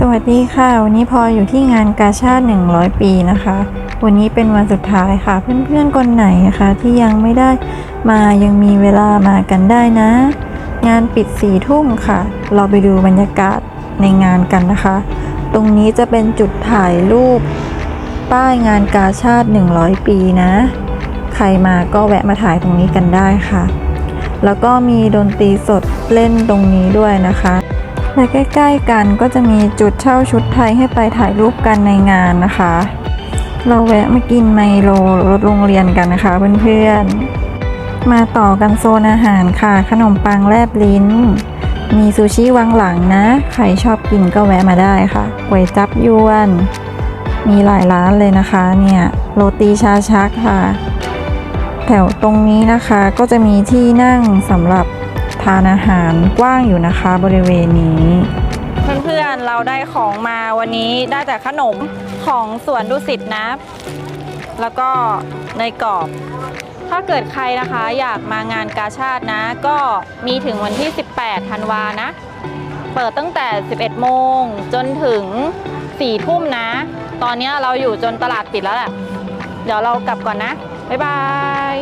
สวัสดีค่ะ วันนี้พออยู่ที่งานกาชาติ 100 ปีนะคะ วันนี้เป็นวันสุดท้ายค่ะ เพื่อนๆคนไหนนะคะที่ยังไม่ได้มายังมีเวลามากันได้นะ งานปิดสี่ทุ่มค่ะ เราไปดูบรรยากาศในงานกันนะคะ ตรงนี้จะเป็นจุดถ่ายรูป ป้ายงานกาชาติ 100 ปีนะ ใครมาก็แวะมาถ่ายตรงนี้กันได้ค่ะ แล้วก็มีดนตรีสดเล่นตรงนี้ด้วยนะคะ และใกล้ ๆ กันก็จะมีจุดเช่าชุดไทยให้ไปถ่ายรูปกันในงานนะคะ เราแวะมากินไมโลรถโรงเรียนกันนะคะเพื่อนๆ มาต่อกันโซนอาหารค่ะ ขนมปังแลบลิ้น มีซูชิวางหลังนะ ใครชอบกินก็แวะมาได้ค่ะก๋วยจับยวน มีหลายร้านเลยนะคะเนี่ยโรตีชาชักค่ะ แถวตรงนี้นะคะก็จะมีที่นั่งสำหรับ ทานอาหารกว้างอยู่นะคะบริเวณนี้ เพื่อนๆเราได้ของมาวันนี้ได้แต่ขนมของสวนดุสิตนะ แล้วก็ในกรอบ ถ้าเกิดใครนะคะอยากมางานกาชาตินะ ก็มีถึงวันที่ 18 ธันวานะ เปิดตั้งแต่ 11 โมงจนถึง 4 ทุ่มนะ ตอนนี้เราอยู่จนตลาดปิดแล้วแหละ เดี๋ยวเรากลับก่อนนะ บ๊ายบาย